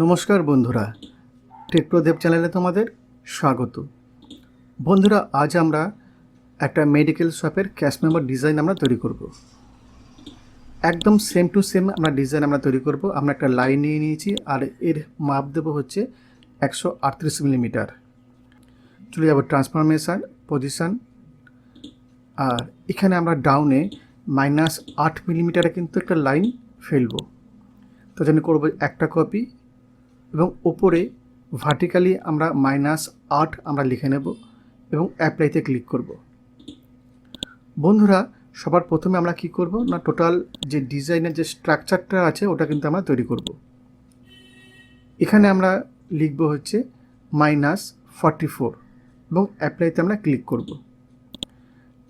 নমস্কার বন্ধুরা। টেকপ্রদেব চ্যানেলে তোমাদের স্বাগত। বন্ধুরা, আজ আমরা একটা মেডিকেল শপের ক্যাশ মেম্বার ডিজাইন আমরা তৈরি করব। একদম সেম টু সেম আমরা ডিজাইন আমরা তৈরি করব। আমরা একটা লাইন নিয়ে নিয়েছি আর এর মাপ দেবো হচ্ছে একশো আটত্রিশ মিলিমিটার চলে যাব ট্রান্সফরমেশান পজিশান আর এখানে আমরা ডাউনে মাইনাস আট মিলিমিটারে কিন্তু একটা লাইন ফেলব। তো জন্য করব একটা কপি এবং ওপরে ভার্টিক্যালি আমরা মাইনাস আট আমরা লিখে নেব এবং অ্যাপ্লাইতে ক্লিক করব। বন্ধুরা, সবার প্রথমে আমরা কি করব? না টোটাল যে ডিজাইনের যে স্ট্রাকচারটা আছে, ওটা কিন্তু আমরা তৈরি করব। এখানে আমরা লিখব হচ্ছে মাইনাস ফর্টি ফোর এবং অ্যাপ্লাইতে আমরা ক্লিক করব।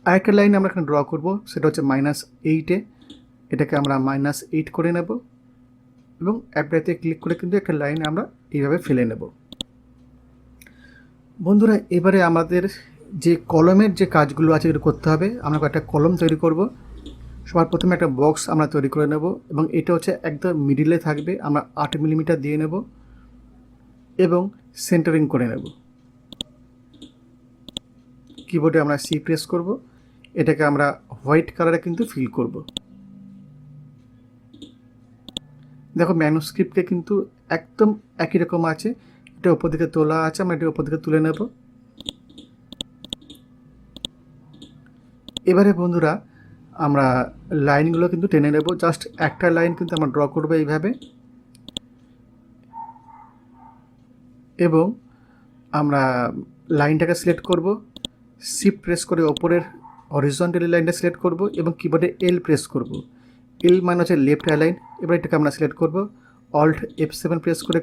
আরেকটা লাইন আমরা এখানে ড্র করব, সেটা হচ্ছে মাইনাস এইটে এটাকে আমরা মাইনাস এইট করে নেব। এবং অ্যাপ্লাইতে ক্লিক করে কিন্তু একটা লাইন আমরা এইভাবে ফেলে নেব। বন্ধুরা, এবারে আমাদের যে কলমের যে কাজগুলো আছে এগুলো করতে হবে। আমরা একটা কলম তৈরি করব। সবার প্রথমে একটা বক্স আমরা তৈরি করে নেব এবং এটা হচ্ছে একদম মিডিলে থাকবে। আমরা আট মিলিমিটার দিয়ে নেব এবং সেন্টারিং করে নেব। কিবোর্ডে আমরা সি প্রেস করব। এটাকে আমরা হোয়াইট কালারে কিন্তু ফিল করব। দেখো ম্যানুস্ক্রিপ্টে কিন্তু একদম একই রকম আছে। এটা ওপর দিকে তোলা আছে, আমরা এটা ওপর দিকে তুলে নেব। এবারে বন্ধুরা, আমরা লাইনগুলো কিন্তু টেনে নেব। জাস্ট একটা লাইন কিন্তু আমরা ড্র করব এইভাবে। এবং আমরা লাইনটাকে সিলেক্ট করব। শিফট প্রেস করে ওপরের হরিজন্টালি লাইনটা সিলেক্ট করব এবং কিবোর্ডে এল প্রেস করব। এল মানে হচ্ছে লেফট অ্যালাইন এবার এটাকে আমরা সিলেক্ট করব। অল্ট এফ সেভেন প্রেস করে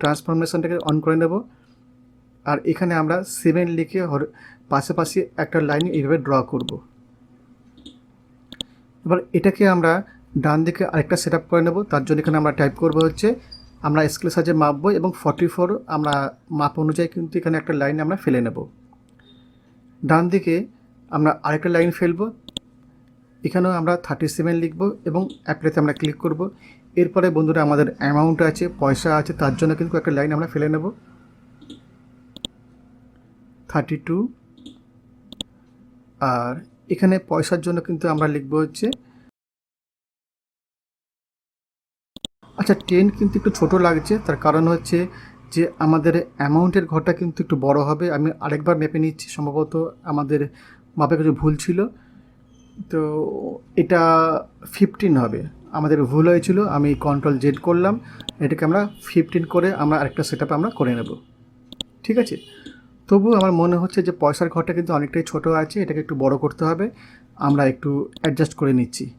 ট্রান্সফরমেশনটাকে অন করে নেব। আর এখানে আমরা সেভেন লিখে পাশাপাশি একটা লাইন এইভাবে ড্র করব। এবার এটাকে আমরা ডান দিকে আরেকটা সেট করে নেব। তার জন্য এখানে আমরা টাইপ করব হচ্ছে, আমরা স্কেলের সাহায্যে মাপবো এবং ফর্টি ফোর আমরা মাপ অনুযায়ী কিন্তু এখানে একটা লাইন আমরা ফেলে নেব। ডান দিকে আমরা আরেকটা লাইন ফেলব। এখানেও আমরা থার্টি সেভেন লিখব এবং অ্যাপ্লাইতে আমরা ক্লিক করব। এরপরে বন্ধুরা আমাদের অ্যামাউন্ট আছে, পয়সা আছে, তার জন্য কিন্তু একটা লাইন আমরা ফেলে নেব। থার্টি টু আর এখানে পয়সার জন্য কিন্তু আমরা লিখব হচ্ছে আচ্ছা টেন কিন্তু একটু ছোট লাগছে, তার কারণ হচ্ছে যে আমাদের অ্যামাউন্টের ঘরটা কিন্তু একটু বড় হবে। আমি আরেকবার মেপে নিচ্ছি, সম্ভবত আমাদের মাপে কিছু ভুল ছিল। তো এটা ফিফটিন হবে। আমাদের ভুল হয়েছিল, আমি কন্ট্রোল জেড করলাম। এটাকে আমরা ফিফটিন করে আমরা আরেকটা সেট আমরা করে নেব। ঠিক আছে? তবু আমার মনে হচ্ছে যে পয়সার ঘরটা কিন্তু অনেকটাই ছোট আছে, এটাকে একটু বড় করতে হবে। আমরা একটু অ্যাডজাস্ট করে নিচ্ছি।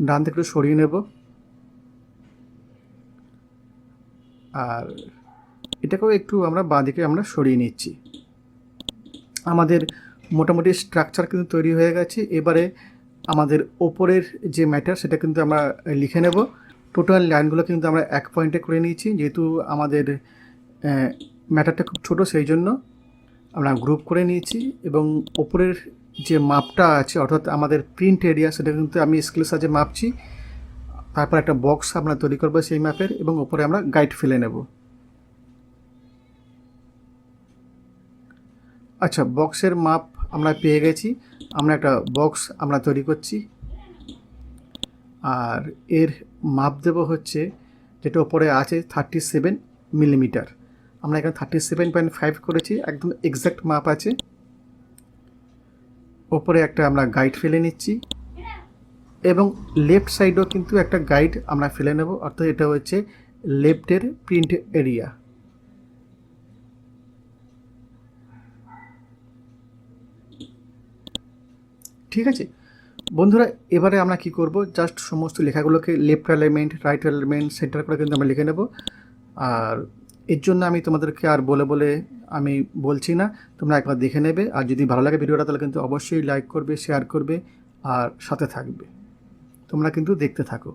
ডান থেকে একটু সরিয়ে নেব। আর এটাকেও একটু আমরা বাঁদিকে আমরা সরিয়ে নিচ্ছি। আমাদের মোটামুটি স্ট্রাকচার কিন্তু তৈরি হয়ে গেছে। এবারে আমাদের ওপরের যে ম্যাটার সেটা কিন্তু আমরা লিখে নেব। টোটাল লাইনগুলো কিন্তু আমরা এক পয়েন্টে করে নিয়েছি। যেহেতু আমাদের ম্যাটারটা খুব ছোট, সেই জন্য আমরা গ্রুপ করে নিয়েছি। এবং ওপরের যে মাপটা আছে, অর্থাৎ আমাদের প্রিন্ট এরিয়া সেটা কিন্তু আমি স্কেলের সাহায্যে মাপছি। তারপর একটা বক্স আমরা তৈরি করব সেই ম্যাপের এবং ওপরে আমরা গাইড ফেলে নেব। আচ্ছা বক্সের মাপ আমরা পেয়ে গেছি। আমরা একটা বক্স আমরা তৈরি করছি। আর এর মাপ দেব হচ্ছে যেটা ওপরে আছে থার্টি সেভেন মিলিমিটার আমরা এখানে থার্টি সেভেন পয়েন্ট ফাইভ করেছি, একদম এক্স্যাক্ট মাপ আছে। ওপরে একটা আমরা গাইড ফেলে নিচ্ছি। এবং লেফট সাইডেও কিন্তু একটা গাইড আমরা ফেলে নেব, অর্থাৎ এটা হচ্ছে লেফটের প্রিন্ট এরিয়া ঠিক আছে? বন্ধুরা, এবারে আমরা কি করব? জাস্ট সমস্ত লেখাগুলোকে left alignment right alignment center করে কিন্তু আমরা লিখে নেব। আর এর জন্য আমি তোমাদেরকে আর বলে বলে আমি বলছি না, তোমরা একবার দেখে নেবে। আর যদি ভালো লাগে ভিডিওটা, তাহলে কিন্তু অবশ্যই লাইক করবে শেয়ার করবে, আর সাথে থাকবে। তোমরা কিন্তু দেখতে থাকো।